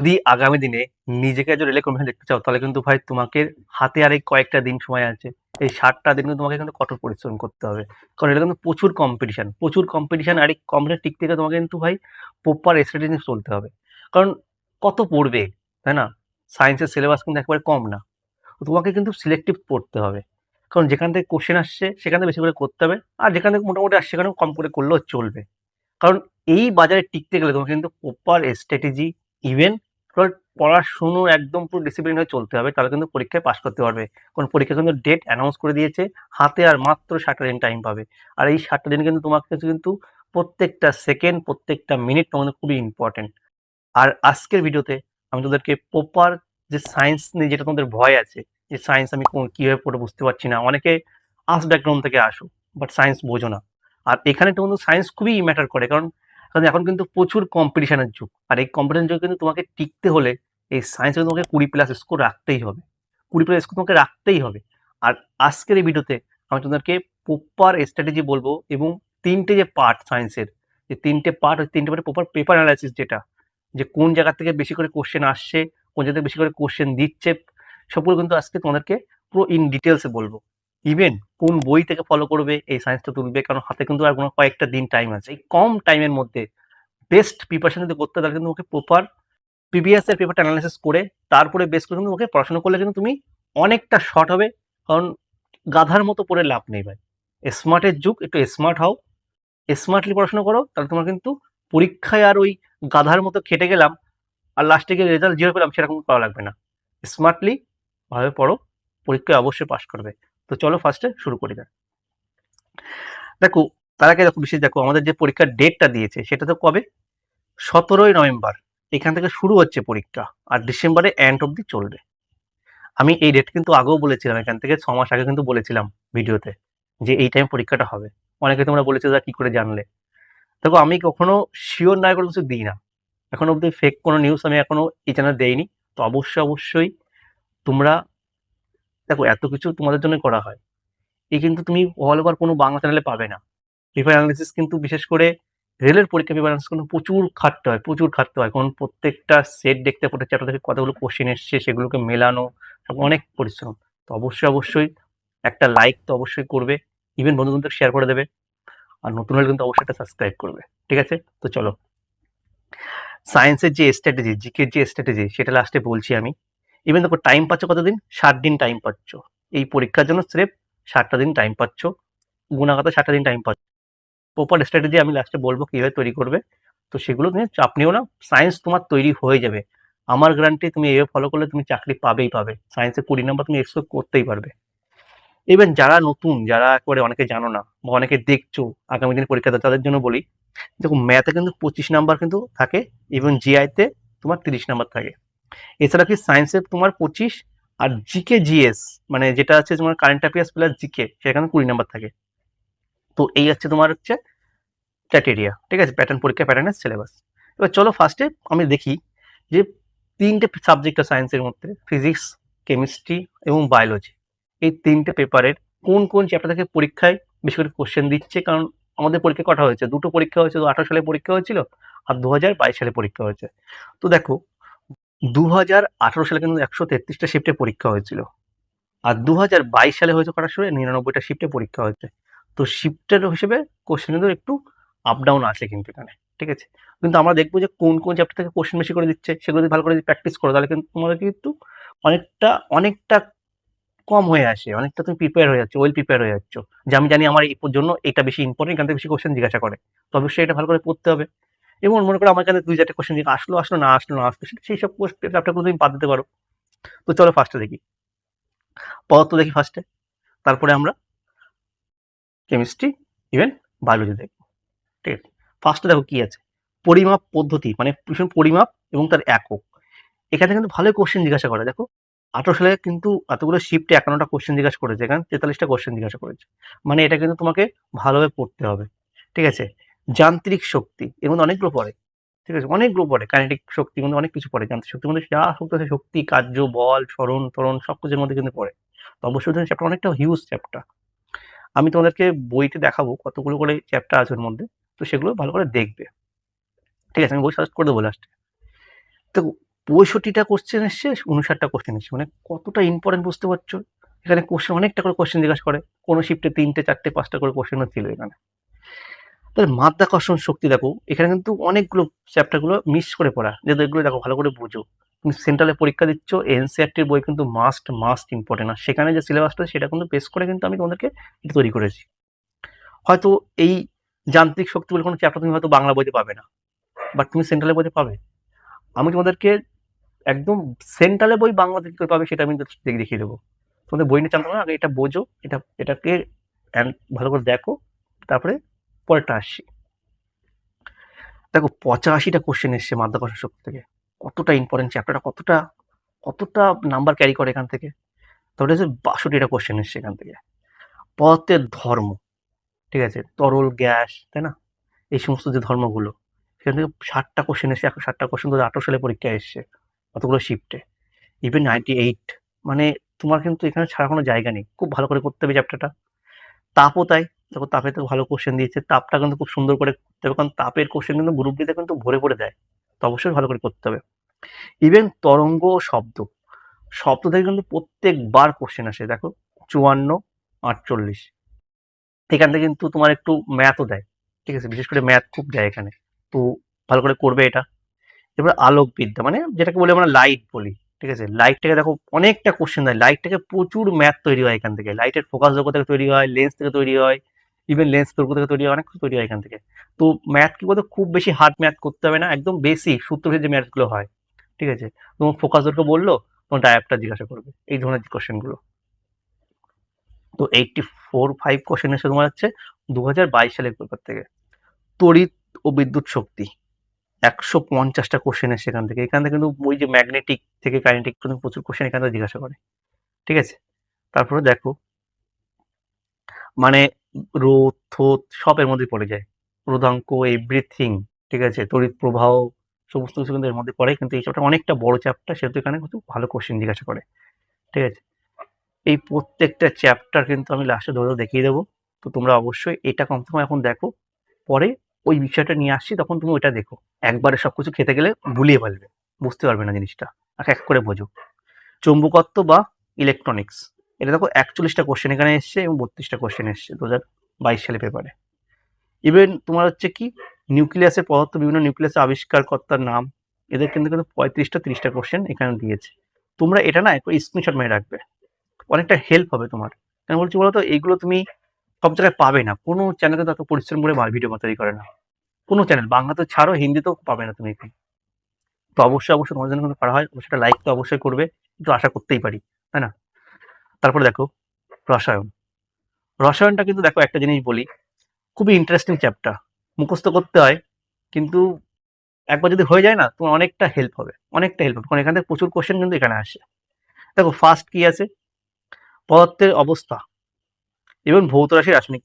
যদি আগামী দিনে নিজেকে একজন রেলে কর্মী দেখতে চাও, তাহলে কিন্তু ভাই তোমাকে হাতে আর কয়েকটা দিন সময় আছে। এই ষাটটা দিন কিন্তু তোমাকে কিন্তু কঠোর পরিশ্রম করতে হবে। কারণ এটা কিন্তু প্রচুর কম্পিটিশন প্রচুর কম্পিটিশন আর এই টিকতে গেলে তোমাকে কিন্তু ভাই প্রপার স্ট্র্যাটেজি চলতে হবে। কারণ কত পড়বে, তাই না? সায়েন্সের সিলেবাস কিন্তু একবারে কম না। তোমাকে কিন্তু সিলেক্টিভ পড়তে হবে। কারণ যেখান থেকে কোশ্চেন আসছে, সেখান থেকে বেশি করে করতে হবে। আর যেখান থেকে মোটামুটি আসছে সেখানে কম করে করলেও চলবে। কারণ এই বাজারে টিকতে গেলে তোমাকে কিন্তু প্রপার স্ট্র্যাটেজি ইভেন পড়াশুনো একদম পুরো ডিসিপ্লিন হয়ে চলতে হবে, তাহলে কিন্তু পরীক্ষায় পাশ করতে পারবে। কারণ পরীক্ষা কিন্তু ডেট অ্যানাউন্স করে দিয়েছে, হাতে আর মাত্র ষাটটা দিন টাইম পাবে। আর এই ষাটটা দিন কিন্তু তোমার কাছে কিন্তু প্রত্যেকটা সেকেন্ড প্রত্যেকটা মিনিট তোমাদের খুবই ইম্পর্টেন্ট আর আজকের ভিডিওতে আমি তোদেরকে প্রপার যে সায়েন্স নিয়ে যেটা তোমাদের ভয় আছে, যে সায়েন্স আমি কীভাবে পড়ে বুঝতে পারছি না, অনেকে আর্টস ব্যাকগ্রাউন্ড থেকে আসো বাট সায়েন্স বোঝো না। আর এখানে তো কিন্তু সায়েন্স খুবই ম্যাটার করে, কারণ কারণ এখন কিন্তু প্রচুর কম্পিটিশনের যুগ। আর এই কম্পিটিশন যুগে কিন্তু তোমাকে টিকতে হলে এই সায়েন্সে তোমাকে কুড়ি প্লাস স্কোর রাখতেই হবে। কুড়ি প্লাস স্কোর তোমাকে রাখতেই হবে। আর আজকের এই ভিডিওতে আমি তোমাদেরকে প্রপার স্ট্র্যাটেজি বলব এবং তিনটে যে পার্ট সায়েন্সের যে তিনটে পার্ট ওই তিনটে পার্টে প্রপার পেপার অ্যানালাইসিস যেটা, যে কোন জায়গা থেকে বেশি করে কোশ্চেন আসছে, কোন জায়গা থেকে বেশি করে কোশ্চেন দিচ্ছে, সবগুলো কিন্তু আজকে তোমাদেরকে পুরো ইন ডিটেলসে বলব। ইভেন কোন বই থেকে ফলো করবে, এই সায়েন্সটা তুলবে, কারণ হাতে কিন্তু আর কোনো কয়েকটা দিন টাইম আছে। এই কম টাইমের মধ্যে বেস্ট প্রিপারেশন যদি করতে তাহলে কিন্তু ওকে প্রপার প্রিভিয়াস এর পেপারটা অ্যানালাইসিস করে, তারপরে বেস করে কিন্তু ওকে পড়াশোনা করলে কিন্তু তুমি অনেকটা শর্ট হবে, কারণ গাধার মতো পড়ে লাভ নেই ভাই। স্মার্টের যুগ, একটু স্মার্ট হও। স্মার্টলি পড়াশোনা করো, তাহলে তোমার কিন্তু পরীক্ষায় আর ওই গাধার মতো খেটে গেলাম, আর লাস্টে গিয়ে রেজাল্ট জিরো পেলাম, সেরকম করা লাগবে না। স্মার্টলি ভাবে পড়ো, পরীক্ষায় অবশ্যই পাশ করবে। তো চলো ফার্স্টে শুরু করি না দেখো, তার আগে দেখো বিশেষ দেখো, আমাদের যে পরীক্ষার ডেটটা দিয়েছে, সেটা তো কবে? সতেরোই নভেম্বর। এখান থেকে শুরু হচ্ছে পরীক্ষা, আর ডিসেম্বরে এন্ড অব্দি চলবে। আমি এই ডেট কিন্তু আগেও বলেছিলাম, এখান থেকে ছ মাস আগে কিন্তু বলেছিলাম ভিডিওতে, যে এই টাইম পরীক্ষাটা হবে। অনেকে তোমরা বলেছ যে কি করে জানলে? দেখো, আমি কখনো শিওর না করে কিছু দিই না। এখন অব্দি ফেক কোনো নিউজ আমি এখনও এই চ্যানেল দেইনি। তো অবশ্যই অবশ্যই তোমরা দেখো, এত কিছু তোমাদের জন্য করা হয়। এই কিন্তু তুমি অল ওভার কোনো বাংলা চ্যানেলে পাবে না। পেপার অ্যানালিসিস কিন্তু বিশেষ করে রেলের পরীক্ষা পেপার অ্যানালিসিস কিন্তু প্রচুর খাটতে হয়, প্রচুর খাটতে হয়। কারণ প্রত্যেকটা সেট দেখতে প্রত্যেক চ্যাপ্টার থেকে কতগুলো কোশ্চেন এসছে, সেগুলোকে মেলানো অনেক পরিশ্রম। তো অবশ্যই অবশ্যই একটা লাইক তো অবশ্যই করবে ইভেন বন্ধুদের শেয়ার করে দেবে। আর নতুন হলে কিন্তু অবশ্যই একটা সাবস্ক্রাইব করবে, ঠিক আছে? তো চলো। সায়েন্সের যে স্ট্র্যাটেজি জিকের যে স্ট্র্যাটেজি সেটা লাস্টে বলছি আমি। ইভেন দেখো টাইম পাচ্ছ কতদিন? ষাট দিন টাইম পাচ্ছ। এই পরীক্ষার জন্য স্রেফ ষাটটা দিন টাইম পাচ্ছ। গুণাগত ষাটটা দিন টাইম পাচ্ছ। প্রপার স্ট্র্যাটেজি আমি লাস্টে বলব কীভাবে তৈরি করবে। তো সেগুলো তুমি চাপ নিও না। সায়েন্স তোমার তৈরি হয়ে যাবে। আমার গ্যারান্টি তুমি এভাবে ফলো করলে তুমি চাকরি পাবেই পাবে। সায়েন্সে কুড়ি নম্বর তুমি এক্সপেক্ট করতেই পারবে। ইভেন যারা নতুন যারা একবারে অনেকে জানো না বা অনেকে দেখছ আগামী দিনে পরীক্ষা দেয়, তাদের জন্য বলি দেখো ম্যাথে কিন্তু পঁচিশ নাম্বার কিন্তু থাকে ইভেন জিআইতে তোমার তিরিশ নাম্বার থাকে। এছাড়া কি সায়েন্সে তোমার পঁচিশ আর জিকে জিএস মানে যেটা আছে তোমার কারেন্ট অ্যাফেয়ার্স প্লাস জিকে সেখানে কুড়ি নাম্বার থাকে। তো এই হচ্ছে তোমার হচ্ছে ক্রাইটেরিয়া ঠিক আছে? প্যাটার্ন পরীক্ষা প্যাটার্নের সিলেবাস এবার চলো ফার্স্টে আমি দেখি যে তিনটে সাবজেক্ট সায়েন্সের মধ্যে ফিজিক্স কেমিস্ট্রি এবং বায়োলজি এই তিনটে পেপারের কোন কোন চ্যাপ্টার থেকে পরীক্ষায় বেশি করে কোশ্চেন দিচ্ছে? কারণ আমাদের পরীক্ষা কটা হয়েছে? দুটো পরীক্ষা হয়েছে দু আঠারো সালে পরীক্ষা হয়েছিল আর দু বাইশ সালে পরীক্ষা হয়েছে। তো দেখো দু হাজার আঠারো সালে কিন্তু একশো তেত্রিশটা শিফটে পরীক্ষা হয়েছিল। আর দু হাজার বাইশ সালে হয়েছে কটার সময় নিরানব্বইটা শিফটে পরীক্ষা হয়েছে। তো শিফটের হিসেবে কোশ্চেন কিন্তু একটু আপ ডাউন আছে কিন্তু এখানে, ঠিক আছে? কিন্তু আমরা দেখব যে কোন কোন চ্যাপ্টার থেকে কোশ্চেন বেশি করে দিচ্ছে, সেগুলো যদি ভালো করে প্র্যাকটিস করো, তাহলে কিন্তু তোমাদের কিন্তু অনেকটা অনেকটা কম হয়ে আসে, অনেকটা তুমি প্রিপেয়ার হয়ে যাচ্ছ ওয়েল প্রিপেয়ার হয়ে যাচ্ছ। যে আমি জানি আমার জন্য এটা বেশি ইম্পর্টেন্ট এখান থেকে বেশি কোশ্চেন জিজ্ঞাসা করে। তো অবশ্যই এটা ভালো করে পড়তে হবে। এবং মনে করো আমার কাছে দুই চারটে কোশ্চেন আসলো আসলো, না আসলো না আসলো সেই সব চ্যাপ্টারগুলো তুমি বাদ দিতে পারো। তো চলো ফার্স্টে দেখি। পদার্থ দেখি ফার্স্টে তারপরে আমরা কেমিস্ট্রি ইভেন বায়োলজি দেখব। ঠিক আছে? ফার্স্টে দেখো কি আছে? পরিমাপ পদ্ধতি মানে ভীষণ পরিমাপ এবং তার একক। এখানে কিন্তু ভালো কোশ্চেন জিজ্ঞাসা করে, দেখো। আঠারো সালে কিন্তু এতগুলো শিফটে একান্নটা কোশ্চেন জিজ্ঞাসা করেছে, এখানে তেতাল্লিশটা কোশ্চেন জিজ্ঞাসা করেছে। মানে এটা কিন্তু তোমাকে ভালোভাবে পড়তে হবে। ঠিক আছে? যান্ত্রিক শক্তি, এর মধ্যে অনেকগুলো পড়ে, ঠিক আছে? অনেকগুলো পড়ে, কাইনেটিক শক্তির মধ্যে অনেক কিছু পড়ে, যান্ত্রিক শক্তির মধ্যে যা শক্তি আছে, শক্তি, কার্য, বল, স্মরণ তরণ সব কিছুর মধ্যে কিন্তু পড়ে। তো অবশ্যই চ্যাপ্টার অনেকটা হিউজ চ্যাপ্টার আমি তোমাদেরকে বইতে দেখাবো কতগুলো করে চ্যাপ্টার আছে ওর মধ্যে, তো সেগুলো ভালো করে দেখবে। ঠিক আছে? আমি বই সাজেস্ট করে দেবো লাস্টে তো পঁয়ষট্টিটা কোশ্চেন এসছে উনষাটটা কোশ্চেন এসছে মানে কতটা ইম্পর্টেন্ট বুঝতে পারছ? এখানে কোশ্চেন অনেকটা করে কোশ্চেন জিজ্ঞাসা করে, কোনো শিফটে তিনটে, চারটে, পাঁচটা করে কোশ্চেনও ছিল এখানে। তাহলে মাধ্যাকর্ষণ শক্তি দেখো, এখানে কিন্তু অনেকগুলো চ্যাপ্টারগুলো মিস করে পড়া। যেহেতু এগুলো দেখো ভালো করে বুঝো। তুমি সেন্ট্রালে পরীক্ষা দিচ্ছ এনসিআরটির বই কিন্তু মাস্ট মাস্ট ইম্পর্টেন্ট আর সেখানে যে সিলেবাসটা সেটা কিন্তু বেস করে কিন্তু আমি তোমাদেরকে এটা তৈরি করেছি। হয়তো এই যান্ত্রিক শক্তি বলে কোনো চ্যাপ্টার তুমি হয়তো বাংলা বইতে পাবে না বাট তুমি সেন্ট্রালের বইতে পাবে। আমি তোমাদেরকে একদম সেন্ট্রালে বই বাংলা থেকে পাবে সেটা আমি দেখে, দেখিয়ে দেবো। তোমাদের বই নিয়ে জানতে আগে এটা বোঝো, এটা, এটাকে ভালো করে দেখো, তারপরে পরেরটা আসছি। দেখো, পঁচাশিটা কোশ্চেন এসছে মাধ্যাকর্ষণ শক্তি থেকে। কতটা ইম্পর্টেন্ট চ্যাপ্টারটা কতটা কতটা নাম্বার ক্যারি করে এখান থেকে? তাহলে হচ্ছে বাষট্টিটা কোশ্চেন এসছে এখান থেকে। পদার্থের ধর্ম, ঠিক আছে? তরল, গ্যাস, তাই না? এই সমস্ত যে ধর্মগুলো, সেখান থেকে ষাটটা কোশ্চেন এসছে এখন ষাটটা কোশ্চেন দু আঠারো সালে পরীক্ষায় এসছে অতগুলো শিফটে ইভেন নাইনটি এইট মানে তোমার কিন্তু এখানে ছাড়া কোনো জায়গা নেই। খুব ভালো করে করতে হবে চ্যাপ্টারটা তাপও তাই। দেখো তাপে তো ভালো কোশ্চেন দিয়েছে। তাপটা কিন্তু খুব সুন্দর করে করতে হবে, কারণ তাপের কোশ্চেন কিন্তু গ্রুপ ডিতে কিন্তু ভরে ভরে দেয় তো অবশ্যই ভালো করে করতে হবে। ইভেন তরঙ্গ শব্দ শব্দ থেকে কিন্তু প্রত্যেকবার কোশ্চেন আসে। দেখো, চুয়ান্ন, আটচল্লিশ। এখান থেকে কিন্তু তোমার একটু ম্যাথও দেয়। ঠিক আছে? বিশেষ করে ম্যাথ খুব দেয় এখানে। তো ভালো করে করবে এটা। এবার আলোকবিদ্যা মানে যেটাকে বলি আমরা লাইট বলি। ঠিক আছে? লাইটটাকে দেখো, অনেকটা কোশ্চেন দেয়। লাইটটাকে প্রচুর ম্যাথ তৈরি হয় এখান থেকে। লাইটের ফোকাস যোগ্য থেকে তৈরি হয় লেন্স থেকে তৈরি হয় ইভেন লেন্স তোর থেকে তৈরি হয়, অনেক কিছু তৈরি হয় এখান থেকে। তো ম্যাথ কি বলতো? খুব বেশি হার্ড ম্যাথ করতে হবে না, একদম বেসিক সূত্রের যে ম্যাথগুলো হয়। ঠিক আছে? তোমার ফোকাস দৈর্ঘ্য বলল, তোমার ডায়াপটা জিজ্ঞাসা করবে, এই ধরনের কোশ্চেনগুলো তো এইটটি ফোর ফাইভ কোশ্চেন এসে তোমার হচ্ছে দু হাজার বাইশ সালের পেপার থেকে। তড়িৎ ও বিদ্যুৎ শক্তি, একশো পঞ্চাশটা কোশ্চেন এসে এখান থেকে। এখান থেকে কিন্তু ওই যে ম্যাগনেটিক থেকে কাইনেটিক প্রচুর কোশ্চেন এখান থেকে জিজ্ঞাসা করে। ঠিক আছে? তারপরে দেখো মানে রোধ, থোত সবের মধ্যে পড়ে যায়। রোধাঙ্ক এভরিথিং ঠিক আছে? তড়িৎ প্রবাহ, সমস্ত কিছু কিন্তু এর মধ্যে পড়ে, কিন্তু এই চ্যাপ্টার অনেকটা বড় চ্যাপ্টার সেহেতু এখানে কিন্তু ভালো কোশ্চেন জিজ্ঞাসা করে। ঠিক আছে? এই প্রত্যেকটা চ্যাপ্টার কিন্তু আমি লাস্টে ধরে দেখিয়ে দেবো। তো তোমরা অবশ্যই এটা কমসে কম এখন দেখো। পরে ওই বিষয়টা নিয়ে আসছি, তখন তুমি ওইটা দেখো। একবারে সব কিছু খেতে গেলে ভুলিয়ে ফেলবে। বুঝতে পারবে না জিনিসটা। এক এক করে বোঝো। চৌম্বকত্ব বা ইলেকট্রনিক্স এটা দেখো একচল্লিশটা কোশ্চেন এখানে এসছে এবং বত্রিশটা কোশ্চেন এসছে দু হাজার বাইশ সালে পেপারে ইভেন তোমার হচ্ছে কি নিউক্লিয়াসের পদার্থ, বিভিন্ন নিউক্লিয়াসের আবিষ্কারকর্তার নাম, এদের কিন্তু কিন্তু পঁয়ত্রিশটা, তিরিশটা কোশ্চেন এখানে দিয়েছে। তোমরা এটা না একটু স্ক্রিনশট মেরে রাখবে। অনেকটা হেল্প হবে তোমার। কেন বলছি বলতো, এইগুলো তুমি সব জায়গায় পাবে না। কোনো চ্যানেলে তো এত পরিশ্রম করে ভিডিও তৈরি করে না। কোনো চ্যানেল বাংলা তো ছাড়ো, হিন্দিতেও পাবে না তুমি এখানে। তো অবশ্যই অবশ্যই তোমার জন্য কিন্তু করা হয়। সেটা লাইক তো অবশ্যই করবে। কিন্তু আশা করতেই পারি, তাই না? তারপরে দেখো, রসায়ন। রসায়নটা কিন্তু দেখো একটা জিনিস বলি, খুবই ইন্টারেস্টিং চ্যাপ্টার মুখস্থ করতে হয়, কিন্তু একবার যদি হয়ে যায় না, তোমার অনেকটা হেল্প হবে, অনেকটা হেল্প হবে। কারণ এখান থেকে প্রচুর কোশ্চেন কিন্তু এখানে আসে। দেখো ফার্স্ট কি আছে? পদার্থের অবস্থা এবং ভৌত রাশি রাসায়নিক,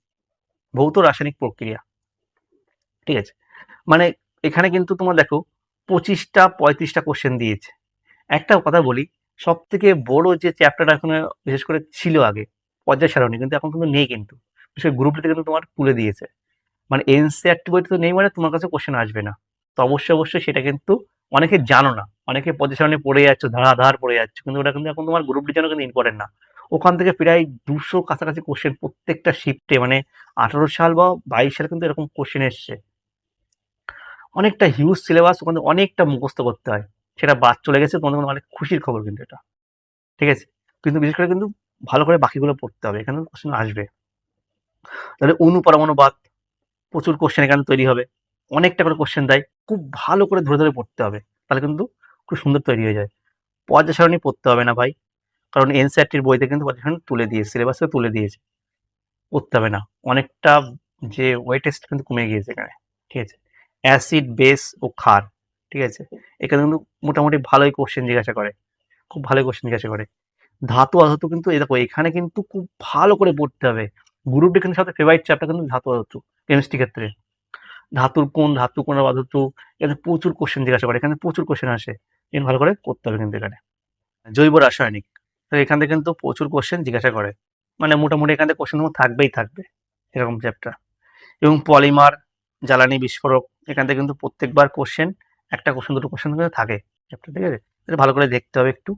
ভৌত রাসায়নিক প্রক্রিয়া। ঠিক আছে? মানে এখানে কিন্তু তোমার দেখো, পঁচিশটা পঁয়ত্রিশটা কোশ্চেন দিয়েছে। একটা কথা বলি সব থেকে বড় যে চ্যাপ্টারটা এখন বিশেষ করে ছিল আগে, পর্যায় সারণী, কিন্তু এখন কিন্তু নেই কিন্তু। বিশেষ করে গ্রুপটিতে কিন্তু তোমার তুলে দিয়েছে। মানে এনসিআরটি বইতে তো নেই মানে তোমার কাছে কোশ্চেন আসবে না। তো অবশ্যই অবশ্যই সেটা কিন্তু অনেকে জানো না। অনেকে পর্যায় সারণী পড়ে যাচ্ছ ধারাধার পড়ে যাচ্ছে, কিন্তু ওটা কিন্তু এখন তোমার গ্রুপটির জন্য কিন্তু ইম্পর্টেন্ট না। ওখান থেকে প্রায় দুশো কাছাকাছি কোশ্চেন প্রত্যেকটা শিফটে মানে আঠারো সাল বা বাইশ সালে কিন্তু এরকম কোশ্চেন এসছে। অনেকটা হিউজ সিলেবাস ওখানে অনেকটা মুখস্থ করতে হয়। সেটা বাদ চলে গেছে, তোমাদের অনেক খুশির খবর কিন্তু এটা। ঠিক আছে? কিন্তু বিশেষ করে কিন্তু ভালো করে বাকিগুলো পড়তে হবে এখানে কোশ্চেন আসবে। তাহলে অনু পরমাণুবাদ প্রচুর কোশ্চেন এখানে তৈরি হবে। অনেকটা করে কোশ্চেন দেয়, খুব ভালো করে ধরে ধরে পড়তে হবে, তাহলে কিন্তু খুব সুন্দর তৈরি হয়ে যায়। পর্যায় সারণী পড়তে হবে না ভাই, কারণ এনসিআরটির বইতে কিন্তু পর্যায় সারণী তুলে দিয়েছে সিলেবাসে তুলে দিয়েছে। পড়তে হবে না, অনেকটা যে ওয়েটেস্ট কিন্তু কমে গিয়েছে এখানে। ঠিক আছে? অ্যাসিড বেস ও ক্ষার। ঠিক আছে? এখানে কিন্তু মোটামুটি ভালোই কোশ্চেন জিজ্ঞাসা করে। খুব ভালোই কোশ্চেন জিজ্ঞাসা করে। ধাতু অধাতু কিন্তু, এই দেখো, এখানে কিন্তু খুব ভালো করে পড়তে হবে। গ্রুপ ডিফেন্স সাথে ফেভারিট চ্যাপ্টার কিন্তু ধাতু অধাতু কেমিস্ট্রি ক্ষেত্রে। ধাতুর কোন ধাতু কোন অধাতু, এখানে প্রচুর কোশ্চেন জিজ্ঞাসা করে। এখানে প্রচুর কোশ্চেন আসে। এখানে ভালো করে করতে হবে কিন্তু এখানে। জৈব রাসায়নিক এখান থেকে কিন্তু প্রচুর কোশ্চেন জিজ্ঞাসা করে। মানে মোটামুটি এখান থেকে কোশ্চেন থাকবেই থাকবে, এরকম চ্যাপ্টার এবং পলিমার জ্বালানি বিস্ফোরক, এখান থেকে কিন্তু প্রত্যেকবার কোশ্চেন একটা কোশ্চেন দুটো কোশ্চেন কিন্তু থাকে। চ্যাপ্টার ঠিক আছে ভালো করে দেখতে হবে একটু।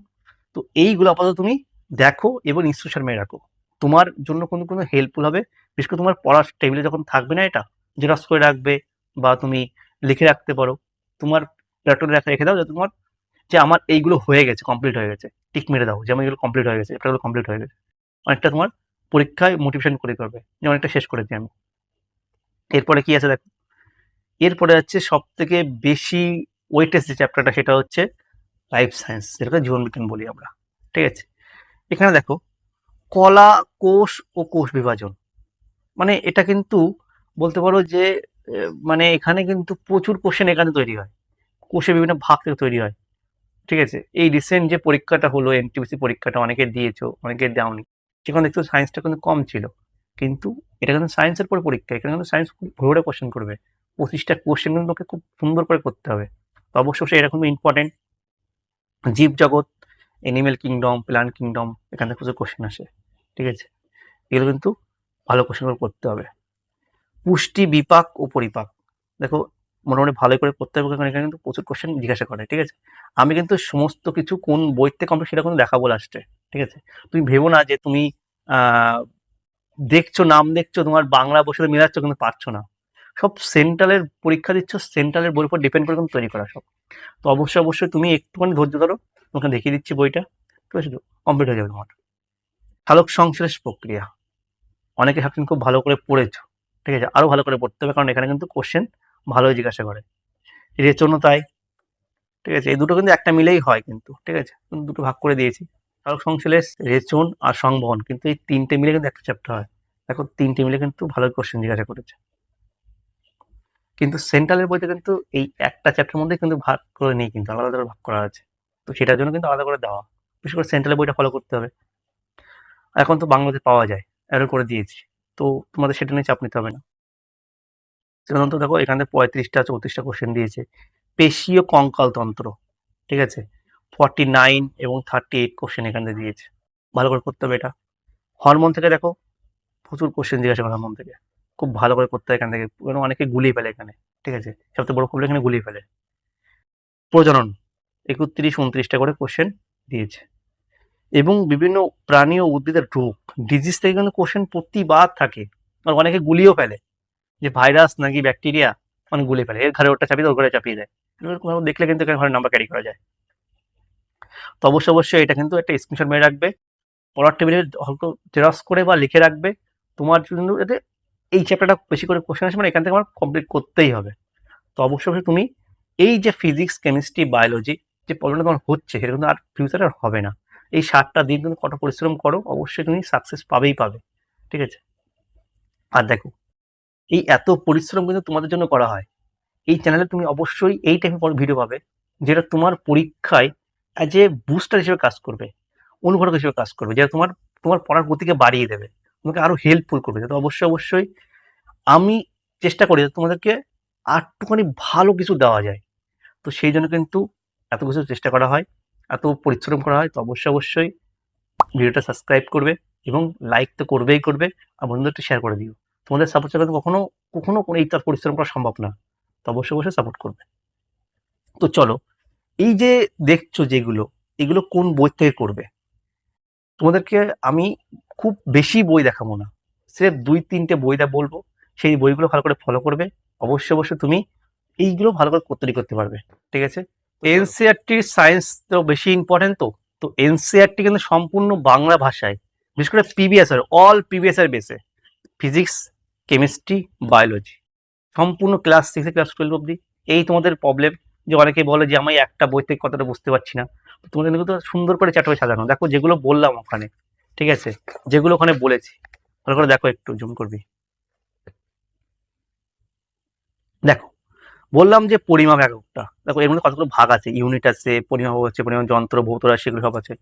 তো এইগুলো আপাতত তুমি দেখো এবং ইনস্ট্রাকশন মেরে রাখো। তোমার জন্য কোনো কোনো হেল্পফুল হবে। বিশেষ করে তোমার পড়ার টেবিলে যখন থাকবে না এটা জেরক্স করে রাখবে বা তুমি লিখে রাখতে পারো। তোমার ল্যাপটপে রেখে রেখে দাও যাতে তোমার যে আমার এইগুলো হয়ে গেছে কমপ্লিট হয়ে গেছে। টিক মেরে দাও, যে আমার এগুলো কমপ্লিট হয়ে গেছে এগুলো কমপ্লিট হয়ে গেছে। অনেকটা তোমার পরীক্ষায় মোটিভেশন করে করবে। যে অনেকটা শেষ করেছি আমি। এরপরে কি আছে দেখো? এরপরে হচ্ছে সব থেকে বেশি ওয়েটেজ যে চ্যাপ্টারটা সেটা হচ্ছে লাইফ সায়েন্স যেটাকে জীবন বিজ্ঞান বলি আমরা, ঠিক আছে? এখানে দেখো, কলা, কোষ ও কোষ বিভাজন মানে এটা কিন্তু বলতে পারো যে মানে এখানে কিন্তু প্রচুর কোশ্চেন এখানে তৈরি হয় কোষে বিভিন্ন ভাগ থেকে তৈরি হয়, ঠিক আছে? এই রিসেন্ট যে পরীক্ষাটা হলো এনটিপিসি পরীক্ষাটা, অনেকে দিয়েছ, অনেকে দেওনি, সেখানে দেখছ সায়েন্সটা কিন্তু কম ছিল, কিন্তু এটা কিন্তু সায়েন্সের পর পরীক্ষা, এখানে কিন্তু সায়েন্স ভরে কোশ্চেন করবে। পঁচিশটা কোশ্চেন তোকে খুব সুন্দর করে করতে হবে। তো অবশ্যই এটা কিন্তু ইম্পর্টেন্ট জীব জগৎ এনিম্যাল কিংডম প্ল্যান্ট কিংডম এখান থেকে প্রচুর কোশ্চেন আসে। ঠিক আছে? এগুলো কিন্তু ভালো কোশ্চেনগুলো করতে হবে। পুষ্টি বিপাক ও পরিপাক। দেখো, মোটামুটি ভালো করে করতে হবে, কারণ এখানে কিন্তু প্রচুর কোশ্চেন জিজ্ঞাসা করে, ঠিক আছে? আমি কিন্তু সমস্ত কিছু কোন বইতে কমপ্লিট সেটা কিন্তু দেখাবো লাস্টে ঠিক আছে? তুমি ভেবো না যে তুমি দেখছ, নাম দেখছ, তোমার বাংলা বসে মিলাচ্ছ, কিন্তু পারছ না। সব সেন্ট্রালের পরীক্ষা দিচ্ছ সেন্ট্রালের বইয়ের উপর ডিপেন্ড করে তৈরি করা সব। তো অবশ্যই অবশ্যই তুমি একটুখানি ধৈর্য ধরো তোমাকে দেখিয়ে দিচ্ছি বইটা। ঠিক আছে কমপ্লিট হয়ে যাবে তোমার। সালোক সংশ্লেষ প্রক্রিয়া। অনেকে ভাবছেন খুব ভালো করে পড়েছো। ঠিক আছে, আরও ভালো করে পড়তে হবে, কারণ এখানে কিন্তু কোশ্চেন ভালোই জিজ্ঞাসা করে। রেচনও তাই। ঠিক আছে, এই দুটো কিন্তু একটা মিলেই হয় কিন্তু। ঠিক আছে দুটো ভাগ করে দিয়েছি। সালোক সংশ্লেষ, রেচন আর সংবহন। কিন্তু এই তিনটে মিলে কিন্তু একটা চ্যাপ্টার হয়। দেখো, তিনটে মিলে কিন্তু ভালো কোশ্চেন জিজ্ঞাসা করেছে। কিন্তু সেন্ট্রালের বইতে কিন্তু এই একটা চ্যাপ্টার মধ্যে কিন্তু ভাগ করে নেই কিন্তু আলাদা আলাদা ভাগ করা আছে। তো সেটার জন্য কিন্তু আলাদা করে দেওয়া। বিশেষ করে সেন্ট্রালের বইটা ফলো করতে হবে। এখন তো বাংলাতে পাওয়া যায় অ্যারো করে দিয়েছি। তো তোমাদের সেটা নিয়ে চাপ নিতে হবে না। সাধারণত দেখো, এখানে পঁয়ত্রিশটা, চৌত্রিশটা কোশ্চেন দিয়েছে। পেশীয় কঙ্কালতন্ত্র, ঠিক আছে? ফর্টি নাইন এবং থার্টি এইট কোশ্চেন এখানে দিয়েছে। ভালো করে করতে হবে এটা। হরমোন থেকে দেখো, প্রচুর কোশ্চেন জিজ্ঞাসা করে হরমোন থেকে। খুব ভালো করে করতে হয় এখান থেকে। কারণ অনেকে গুলিয়ে ফেলে এখানে, ঠিক আছে? সবথেকে বড় প্রবলেম এখানে গুলিয়ে ফেলে। প্রজনন, একত্রিশ উনত্রিশটা করে কোশ্চেন দিয়েছে। এবং বিভিন্ন প্রাণী ও উদ্ভিদের রোগ ডিজিজ থেকে কিন্তু কোশ্চেন প্রতিবার থাকে। আর অনেকে গুলিয়েও ফেলে। যে ভাইরাস নাকি ব্যাকটেরিয়া মানে গুলিয়ে ফেলে। এর ঘরে ওটা চাপিয়ে ওর ঘরে চাপিয়ে দেয়। দেখলে কিন্তু এখানে ঘরে নাম্বার ক্যারি করা যায়। তো অবশ্যই অবশ্যই এটা কিন্তু একটা স্ক্রিনশট মেরে রাখবে। পড়ার টেবিলে হয়তো জেরক্স করে বা লিখে রাখবে। তোমার জন্য যাতে এই চ্যাপ্টারটা বেশি করে কোশ্চেন আসে মানে এখান থেকে আমার কমপ্লিট করতেই হবে। তো অবশ্যই তুমি এই যে ফিজিক্স কেমিস্ট্রি বায়োলজি যে প্রবলেমটা তোমার হচ্ছে, সেটা কিন্তু আর ফিউচারে হবে না। এই সাতটা দিন তুমি কত পরিশ্রম করো, অবশ্যই তুমি সাকসেস পাবেই পাবে। ঠিক আছে? আর দেখো, এই এত পরিশ্রম কিন্তু তোমাদের জন্য করা হয়। এই চ্যানেলে তুমি অবশ্যই এই টাইপের ভিডিও পাবে, যেটা তোমার পরীক্ষায় অ্যাজ এ বুস্টার হিসেবে কাজ করবে, অনুঘটক হিসেবে কাজ করবে, যেটা তোমার তোমার পড়ার গতিকে বাড়িয়ে দেবে। তোমাকে আরও হেল্পফুল করবে। তো অবশ্যই অবশ্যই আমি চেষ্টা করি যাতে তোমাদেরকে আরটুখানি ভালো কিছু দেওয়া যায়। তো সেই জন্য কিন্তু এত কিছু চেষ্টা করা হয়, এত পরিশ্রম করা হয়। তো অবশ্যই অবশ্যই ভিডিওটা সাবস্ক্রাইব করবে এবং লাইক তো করবেই করবে, আর বন্ধুদেরকে শেয়ার করে দিও। তোমাদের সাপোর্ট ছাড়া তো কখনো কখনো কোনো এই তার পরিশ্রম করা সম্ভব না। তো অবশ্যই অবশ্যই সাপোর্ট করবে। তো চলো, এই যে দেখছ যেগুলো, এগুলো কোন বই থেকে করবে? তোমাদেরকে আমি খুব বেশি বই দেখাবো না। সির্ফ দুই তিনটে বই দা বলব। সেই বইগুলো ভালো করে ফলো করবে। অবশ্যই অবশ্যই তুমি এইগুলো ভালো করে করতে করতে পারবে। ঠিক আছে? এনসিআরটির সায়েন্স তো বেশি ইম্পর্টেন্ট তো। তো এনসিআরটি কিন্তু সম্পূর্ণ বাংলা ভাষায়। বিশেষ করে পিবিএস এর অল পিবিএস এর বেসে ফিজিক্স কেমিস্ট্রি বায়োলজি সম্পূর্ণ ক্লাস সিক্সে ক্লাস টুয়েলভ অব্দি এই তোমাদের প্রবলেম যে অনেকে বলে যে আমি একটা বই থেকে কতটা বুঝতে পারছি না। তোমাদের কিন্তু সুন্দর করে চ্যাপ্টার সাজানো। দেখো যেগুলো বললাম ওখানে, ঠিক আছে? যেগুলো ওখানে বলেছি। ভালো করে দেখো একটু, জুম করবি। দেখো, বললাম যে পরিমাপ এককটা দেখো, এর মধ্যে কতগুলো ভাগ আছে? ইউনিট আছে, পরিমাপ আছে, পরিমাপ যন্ত্র ভৌত এগুলো সব আছে।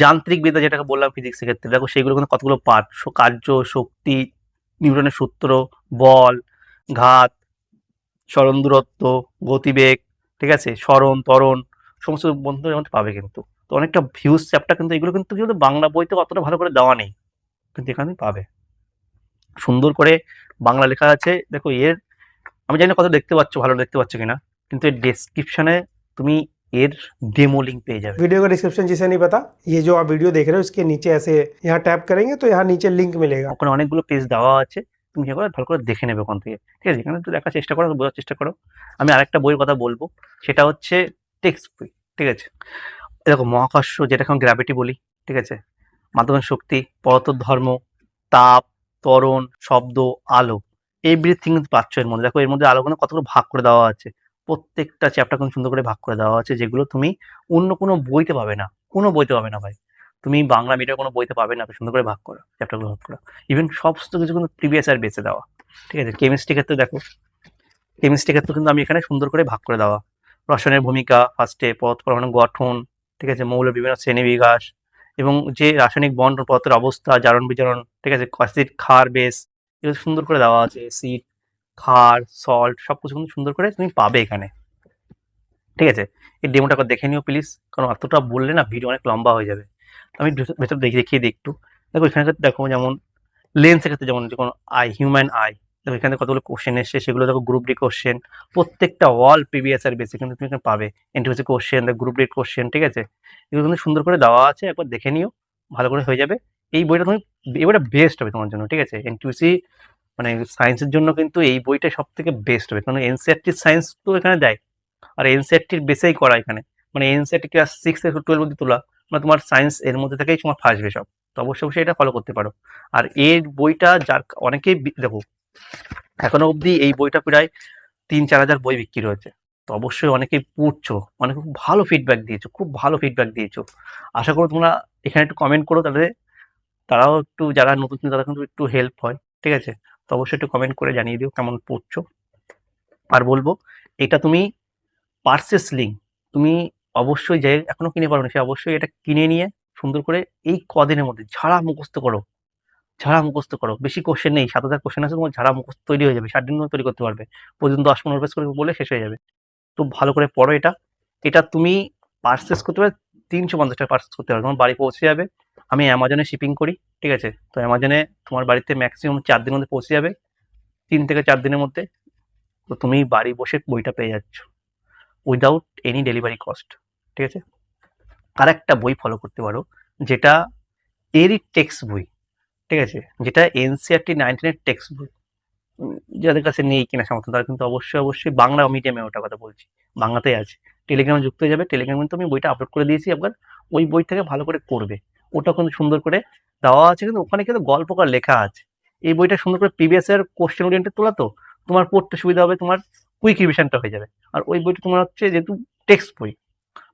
যান্ত্রিক বিদ্যা যেটাকে বললাম ফিজিক্সের ক্ষেত্রে, দেখো সেগুলো কিন্তু কতগুলো পার্ট? কার্য, শক্তি, নিউটনের সূত্র, বল, ঘাত স্মরণ দূরত্ব, গতিবেগ, ঠিক আছে? স্মরণ ত্বরণ সমস্ত বন্ধুদের মধ্যে পাবে কিন্তু তো অনেকটা ভিউজ চ্যাপ্টার কিন্তু এগুলো কিন্তু কিন্তু বাংলা বইতে অতটা ভালো করে দেওয়া নেই কিন্তু এখানে পাবে সুন্দর করে বাংলা লেখা আছে দেখো এর আমি জানি না কত দেখতে পাচ্ছ ভালো দেখতে পাচ্ছ কিনা কিন্তু এর ডেসক্রিপশনে তুমি এর ডেমো লিঙ্ক পেয়ে যাবে वीडियो का डिस्क्रिप्शन जिसे नहीं पता ये जो आप वीडियो देख रहे हो इसके नीचे ऐसे यहाँ टैप करेंगे तो यहाँ नीचे लिंक मिलेगा ওখানে অনেকগুলো পেজ দেওয়া আছে তুমি কি করে ভালো করে দেখে নেবে ওখান থেকে ঠিক আছে এখানে একটু দেখার চেষ্টা করো বোঝার চেষ্টা করো আমি আরেকটা বইয়ের কথা বলবো সেটা হচ্ছে টেক্সট বই ঠিক আছে? দেখো, মহাকর্ষ যেটা এখন গ্র্যাভিটি বলি, ঠিক আছে? মাধ্যমিক শক্তি পদার্থ ধর্ম, তাপ, ত্বরণ, শব্দ, আলো এভরিথিং পাচ্ছ এর মধ্যে। দেখো, এর মধ্যে আলোগুলো কতগুলো ভাগ করে দেওয়া আছে? প্রত্যেকটা চ্যাপ্টার কিন্তু সুন্দর করে ভাগ করে দেওয়া আছে, যেগুলো তুমি অন্য কোনো বইতে পাবে না। কোনো বইতে পাবে না ভাই। তুমি বাংলা মিডিয়ার কোনো বইতে পাবে না সুন্দর করে ভাগ করা চ্যাপ্টারগুলো ভাগ করা। ইভেন সমস্ত কিছু কিন্তু প্রিভিয়াস আর বেঁচে দেওয়া, ঠিক আছে? কেমিস্ট্রি ক্ষেত্রে দেখো কেমিস্ট্রি ক্ষেত্রে কিন্তু আমি এখানে সুন্দর করে ভাগ করে দেওয়া। রসায়নের ভূমিকা ফার্স্টে পদার্থ পরমাণু গঠন, ঠিক আছে, মৌল বিভিন্ন শ্রেণি বিকাশ এবং যে রাসায়নিক বন্ড পদার্থের অবস্থা, জারণ বিজারণ ঠিক আছে অ্যাসিড ক্ষার বেস এগুলো সুন্দর করে দেওয়া আছে অ্যাসিড ক্ষার সল্ট সব কিছু কিন্তু সুন্দর করে তুমি পাবে এখানে। ঠিক আছে? এই ডেমোটা দেখে নিও প্লিজ কারণ অতটা বললে না ভিডিও অনেক লম্বা হয়ে যাবে। আমি ভেতর- ভেতর দেখে দেখিয়ে দিই একটু। দেখো এখানে দেখো যেমন লেন্সের ক্ষেত্রে যেমন যে কোনো আই হিউম্যান আই দেখো, এখানে কতগুলো কোশ্চেন এসছে, সেগুলো দেখো গ্রুপ ডি কোশ্চেন প্রত্যেকটা অল প্রিভিয়াস আর বেসিক কিন্তু তুমি এখানে পাবে। NTPC question group D question ঠিক আছে? এগুলো কিন্তু সুন্দর করে দেওয়া আছে, একবার দেখে নিও, ভালো করে হয়ে যাবে। এই বইটা তুমি এই বইটা বেস্ট হবে তোমার জন্য, ঠিক আছে? এনটিপিসি মানে সায়েন্সের জন্য কিন্তু এই বইটা সব থেকে বেস্ট হবে কারণ এনসিআরটির সায়েন্স তো এখানে দেয়, আর এনসিআরটির বেসেই করা এখানে। মানে এনসিআরটি ক্লাস সিক্স থেকে টুয়েলভ অব্দি তোলা মানে তোমার সায়েন্স এর মধ্যে থেকেই তোমার ফাঁসবে সব। তো অবশ্যই অবশ্যই এটা ফলো করতে পারো। আর এর বইটা যার, অনেকেই দেখো এখনও অবধি এই বইটা প্রায় তিন, চার হাজার বই বিক্রি হয়েছে। তো অবশ্যই অনেকেই পড়ছো, অনেকে খুব ভালো ফিডব্যাক দিয়েছ, খুব ভালো ফিডব্যাক দিয়েছ। আশা করো তোমরা এখানে একটু কমেন্ট করো তাহলে তারাও একটু, যারা নতুন তারা কিন্তু একটু হেল্প হয়, ঠিক আছে? তো অবশ্যই একটু কমেন্ট করে জানিয়ে দিও কেমন পড়ছো। আর বলব, এটা তুমি পার্সেস লিঙ্ক তুমি অবশ্যই যে এখনও কিনে পারো না সে অবশ্যই এটা কিনে নিয়ে সুন্দর করে এই কদিনের মধ্যে ঝাড়া মুখস্থ করো। ঝাড়া মুখস্থ করো। বেশি কোশ্চেন নেই, সাত হাজার কোশ্চেন আছে, তোমার ঝাড়া মুখস্থ তৈরি হয়ে যাবে ষাট দিন তৈরি করতে পারবে। প্রতিদিন দশ পনেরো পেজ করে বলে শেষ হয়ে যাবে। তো ভালো করে পড়ো এটা। এটা তুমি পার্সেস করতে পারবে তিনশো পঞ্চাশ টাকা পার্সেস করতে পারবে তোমার বাড়ি পৌঁছে যাবে। আমি অ্যামাজনে শিপিং করি, ঠিক আছে? তো অ্যামাজনে তোমার বাড়িতে ম্যাক্সিমাম চার দিনের মধ্যে পৌঁছে যাবে, তিন থেকে চার দিনের মধ্যে। তো তুমি বাড়ি বসে বইটা পেয়ে যাচ্ছ উইদাউট এনি ডেলিভারি কস্ট ঠিক আছে? আর একটা বই ফলো করতে পারো, যেটা এরই টেক্সট বই। ঠিক আছে? যেটা এনসিআরটি নাইনটিনের টেক্সট উম, যাদের কাছে নেই কিনা সমর্থন তারা কিন্তু অবশ্যই অবশ্যই বাংলা মিডিয়ামে ওটা কথা বলছি। বাংলাতেই আছে। টেলিগ্রামে যুক্ত হয়ে যাবে। টেলিগ্রামে কিন্তু আমি বইটা আপলোড করে দিয়েছি। একবার ওই বই থেকে ভালো করে করবে ওটা কিন্তু সুন্দর করে দেওয়া আছে। কিন্তু ওখানে কিন্তু গল্পকার লেখা আছে। এই বইটা সুন্দর করে প্রিভিয়াস এর কোশ্চেন ওরিয়েন্টেড তোলা তো তোমার পড়তে সুবিধা হবে তোমার কুইক রিভিশনটা হয়ে যাবে। আর ওই বইটা তোমার হচ্ছে যেহেতু টেক্সট বই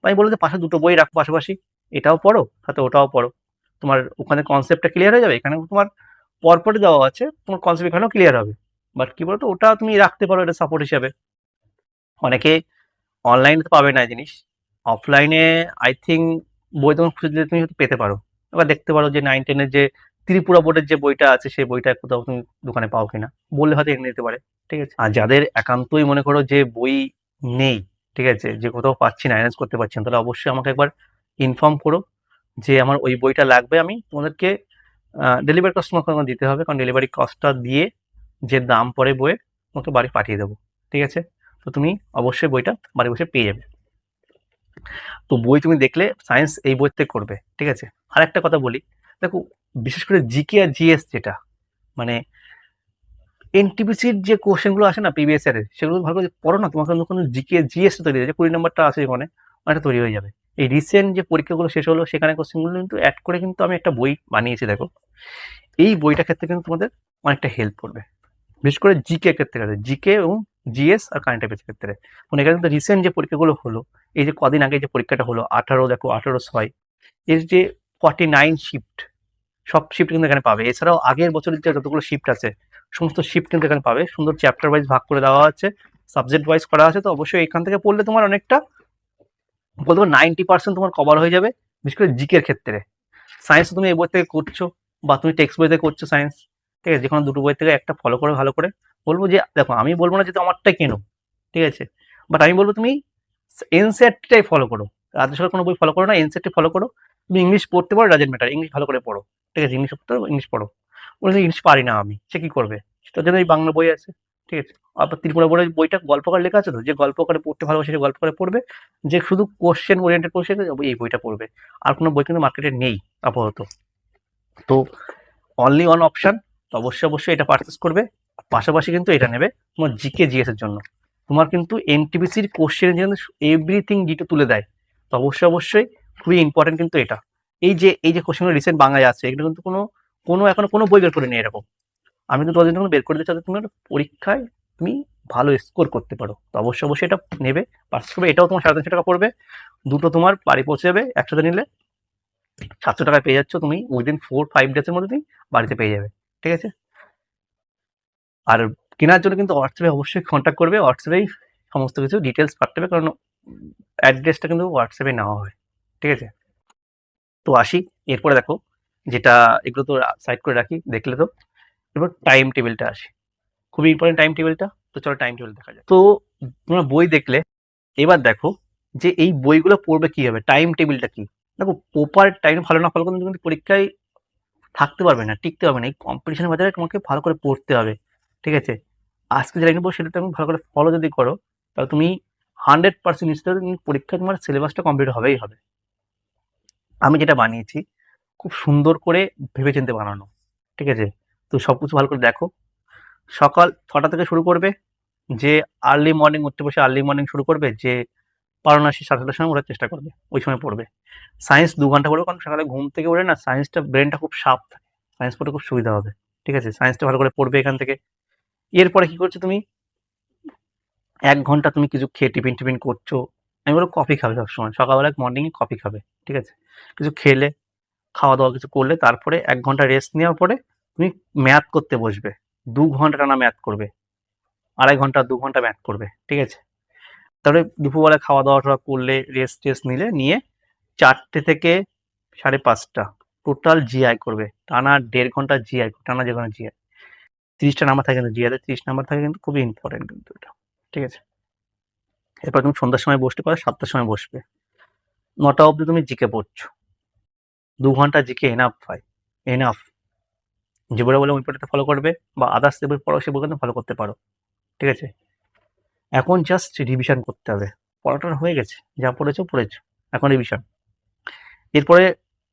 আমি বলব যে পাশে দুটো বই রাখো পাশাপাশি। এটাও পড়ো সাথে ওটাও পড়ো। তোমার ওখানে কনসেপ্টটা ক্লিয়ার হয়ে যাবে? এখানে তোমার পরপরই দেওয়া আছে, তোমার কনসেপ্ট এখানেও ক্লিয়ার হবে। বাট কি বলতো, ওটা তুমি রাখতে পারো এটা সাপোর্ট হিসাবে। অনেকে অনলাইনে তো পাবে না জিনিস। অফলাইনে আই থিঙ্ক বই তোমার খুঁজলে তুমি হয়তো পেতে পারো। এবার দেখতে পারো যে নাইন টেনের যে ত্রিপুরা বোর্ডের যে বইটা আছে, সেই বইটা কোথাও তুমি দোকানে পাও কিনা। বললে হয়তো এনে দিতে পারে, ঠিক আছে? আর যাদের একান্তই মনে করো যে বই নেই, ঠিক আছে, যে কোথাও পাচ্ছি না অ্যারেঞ্জ করতে পারছি না, তাহলে অবশ্যই আমাকে একবার ইনফর্ম করো। যে আমার ওই বইটা লাগবে, আমি তোমাদেরকে ডেলিভারি কস্ট তোমাকে দিতে হবে। কারণ ডেলিভারি কস্টটা দিয়ে যে দাম পড়ে বইয়ের, তোমাকে বাড়ি পাঠিয়ে দেবো। ঠিক আছে? তো তুমি অবশ্যই বইটা বাড়ি বসে পেয়ে যাবে। তো বই তুমি দেখলে সায়েন্স এই বইতে করবে। ঠিক আছে? আর একটা কথা বলি। দেখো, বিশেষ করে জিকে আর জিএস যেটা মানে এনটিপিসির যে কোশ্চেনগুলো আসে না প্রিভিয়াস ইয়ারের সেগুলো ভালো করে পড়ো না। তোমাকে যখন জিকে জিএস তৈরি হয়ে যায় কুড়ি নম্বরটা আছে ওখানে, অনেকটা তৈরি হয়ে যাবে। এই রিসেন্ট যে পরীক্ষাগুলো শেষ হলো, সেখানে কোশ্চেনগুলো কিন্তু অ্যাড করে কিন্তু আমি একটা বই বানিয়েছি, দেখো। এই বইটা ক্ষেত্রে কিন্তু তোমাদের অনেকটা হেল্প করবে। বিশেষ করে জিকে ক্ষেত্রে জিকে এবং জিএস আর কারেন্ট অ্যাফেয়ার্স ক্ষেত্রে। মানে এখানে কিন্তু রিসেন্ট যে পরীক্ষাগুলো হলো, এই যে কদিন আগে যে পরীক্ষাটা হলো, আঠারো দেখো, আঠারো ছয়, এর যে ফর্টি নাইন শিফট সব শিফট কিন্তু এখানে পাবে। এছাড়াও আগের বছরের যে যতগুলো শিফট আছে, সমস্ত শিফট কিন্তু এখানে পাবে। সুন্দর চ্যাপ্টার ওয়াইজ ভাগ করে দেওয়া আছে সাবজেক্ট ওয়াইজ করা আছে, তো অবশ্যই এখান থেকে পড়লে তোমার অনেকটা বলতে নাইনটি পার্সেন্ট তোমার কভার হয়ে যাবে, বিশেষ করে জিকের ক্ষেত্রে। সায়েন্স তুমি এই বই থেকে করছ, বা তুমি টেক্সট বই থেকে করছ সায়েন্স ঠিক আছে? যেখানে দুটো বই থেকে একটা ফলো করে, ভালো করে। বলব যে, দেখো, আমি বলব না যে আমারটাই কেনো, ঠিক আছে? বাট আমি বলব তুমি এনসিআরটিটাই ফলো করো। রাজ্য সরকার কোনো বই ফলো করো না এনসিআরটি ফলো করো। তুমি ইংলিশ পড়তে পারো ডাজেন্ট ম্যাটার ইংলিশ ভালো করে পড়ো, ঠিক আছে? ইংলিশ পড়তে ইংলিশ পড়ো। বলে ইংলিশ পারি না আমি, সে কি করবে? তার জন্য এই বাংলা বই আছে। ঠিক আছে? আবার ত্রিপুরা বোর্ডের বইটা গল্পকার লেখা আছে তো? যে গল্পকারে পড়তে ভালোবাসে সে গল্পকারে পড়বে। যে শুধু কোশ্চেন ওরিয়েন্টেড কোশ্চেন এই বইটা পড়বে। আর কোনো বই কিন্তু মার্কেটে নেই আপাতত। তো অনলি ওয়ান অপশন তো অবশ্যই অবশ্যই এটা পারচেস করবে। পাশাপাশি কিন্তু এটা নেবে তোমার জিকে জিএস এর জন্য। তোমার কিন্তু এনটিপিসির কোশ্চেনের জন্য এভরিথিং ডিটো তুলে দেয়। তো অবশ্যই অবশ্যই খুবই ইম্পর্টেন্ট কিন্তু এটা। এই যে এই যে কোশ্চেনগুলো রিসেন্ট বাংলায় আছে এগুলো কিন্তু কোনো কোনো, এখনও কোনো বই বের করে নেই এরকম। আমি কিন্তু তোমাদের বের করে দিচ্ছি যাতে তোমার পরীক্ষায় তুমি ভালো স্কোর করতে পারো। তো অবশ্যই অবশ্যই এটা নেবে পারচেস করবে, এটাও তোমার সাড়ে তিনশো টাকা পড়বে। দুটো তোমার বাড়ি পৌঁছে যাবে, একসাথে নিলে সাতশো টাকায় পেয়ে যাচ্ছ তুমি উইদিন ফোর ফাইভ ডেজের মধ্যে তুমি বাড়িতে পেয়ে যাবে, ঠিক আছে? আর কেনার জন্য কিন্তু হোয়াটসঅ্যাপে অবশ্যই কন্ট্যাক্ট করবে হোয়াটসঅ্যাপেই সমস্ত কিছু ডিটেলস পাঠাতে হবে কারণ অ্যাড্রেসটা কিন্তু হোয়াটসঅ্যাপে নেওয়া হয় ঠিক আছে? তো আসি, এরপরে দেখো, যেটা এগুলো তো সাইড করে রাখি, দেখলে তো এবার টাইম টেবিলটা আসি। খুবই ইম্পর্টেন্ট টাইম টেবিলটা তো চলো টাইম টেবিল দেখা যায় তো তোমরা বই দেখলে, এবার দেখো যে এই বইগুলো পড়বে কি হবে টাইম টেবিলটা কি? দেখো প্রপার টাইম ভালো না ফলো কিন্তু পরীক্ষায় থাকতে পারবে না, টিকতে পারবে না। এই কম্পিটিশনের বাজারে তোমাকে ভালো করে পড়তে হবে, ঠিক আছে? আজকে যেটা নেব সেটা তুমি ভালো করে ফলো যদি করো, তাহলে তুমি হান্ড্রেড পার্সেন্ট নিশ্চিত পরীক্ষায় তোমার সিলেবাসটা কমপ্লিট হবেই হবে। আমি যেটা বানিয়েছি, খুব সুন্দর করে ভেবেচিন্তে বানানো, ঠিক আছে? তো সব কিছু ভালো করে দেখো। সকাল ছটা থেকে শুরু করবে, যে আর্লি মর্নিং উঠতে বসে আর্লি মর্নিং শুরু করবে, যে পারণাশি সাড়ে সাতটার সময় ওঠার চেষ্টা করবে, ওই সময় পড়বে। সায়েন্স দু ঘণ্টা পড়বে, কারণ সকালে ঘুম থেকে ওঠে না সায়েন্সটা ব্রেনটা খুব শার্প থাকে সায়েন্স পড়তে খুব সুবিধা হবে, ঠিক আছে? সায়েন্সটা ভালো করে পড়বে এখান থেকে। এরপরে কি করছ তুমি? এক ঘণ্টা তুমি কিছু খেয়ে টিফিন টিফিন করছ। আমি বলব কফি খাবে সবসময়, সকালবেলা মর্নিংয়ে কফি খাবে, ঠিক আছে? কিছু খেলে খাওয়া দাওয়া কিছু করলে, তারপরে এক ঘণ্টা রেস্ট নেওয়ার পরে তুমি ম্যাথ করতে বসবে। দু ঘণ্টা টানা ম্যাথ করবে। আড়াই ঘণ্টা, দু ঘণ্টা ম্যাথ করবে, ঠিক আছে? তারপরে দুপুরবেলা খাওয়া দাওয়া টাওয়া করলে রেস্ট টেস্ট নিলে, নিয়ে চারটে থেকে সাড়ে পাঁচটা টোটাল জিআই করবে। টানা দেড় ঘণ্টা জিআই টানা যে কোনো জিআই তিরিশটা নাম্বার থাকে কিন্তু জিআইতে তিরিশ নাম্বার থাকে কিন্তু খুবই ইম্পর্টেন্ট কিন্তু এটা, ঠিক আছে? এরপর তুমি সন্ধ্যার সময় বসতে পারো, সাতটার সময় বসবে। নটা অবধি তুমি জিকে পড়ছো। দু ঘণ্টা জিকে এনাফ হয় এনাফ যে বলে ওই ফলো করবে বা আদার্স যে বই পড়ো সে বই ফলো করতে পারো। ঠিক আছে? এখন জাস্ট রিভিশন করতে হবে। পড়াটা হয়ে গেছে। যা পড়েছো পড়েছো। এখন রিভিশন এরপরে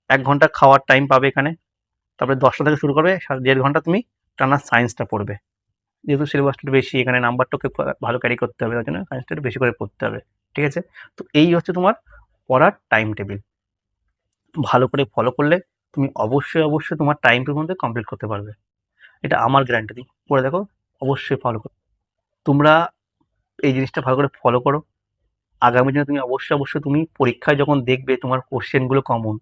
এক ঘণ্টা খাওয়ার টাইম পাবে এখানে। তারপরে দশটা থেকে শুরু করবে। দেড় ঘণ্টা তুমি টানা সায়েন্সটা পড়বে। যেহেতু সিলেবাসটা বেশি, এখানে নাম্বারটাকে ভালো ক্যারি করতে হবে, তার জন্য সায়েন্সটা একটু বেশি করে পড়তে হবে। ঠিক আছে? তো এই হচ্ছে তোমার পড়ার টাইম টেবিল ভালো করে ফলো করলে তুমি অবশ্যই অবশ্যই তোমার টাইমের মধ্যে কমপ্লিট করতে পারবে। এটা আমার গ্যারান্টি দিই পড়ে দেখো, অবশ্যই ফলো করো। তোমরা এই জিনিসটা ভালো করে ফলো করো। আগামী দিনে তুমি অবশ্যই অবশ্যই তুমি পরীক্ষায় যখন দেখবে তোমার কোশ্চেনগুলো কমন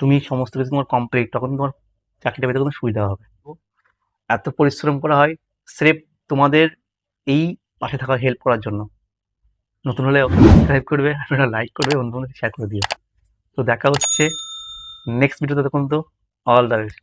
তুমি সমস্ত কিছু তোমার কমপ্লিট তখন তোমার চাকরিটা পেতে কোনো সুবিধা হবে। এত পরিশ্রম করা হয়, স্রেফ তোমাদের এই পাশে থাকা হেল্প করার জন্য। নতুন হলে সাবস্ক্রাইব করবে আপনারা লাইক করবে অন্য শেয়ার করে দিও। তো দেখা হচ্ছে নেক্সট ভিডিওতে দেখুন তো অল দ্য বেস্ট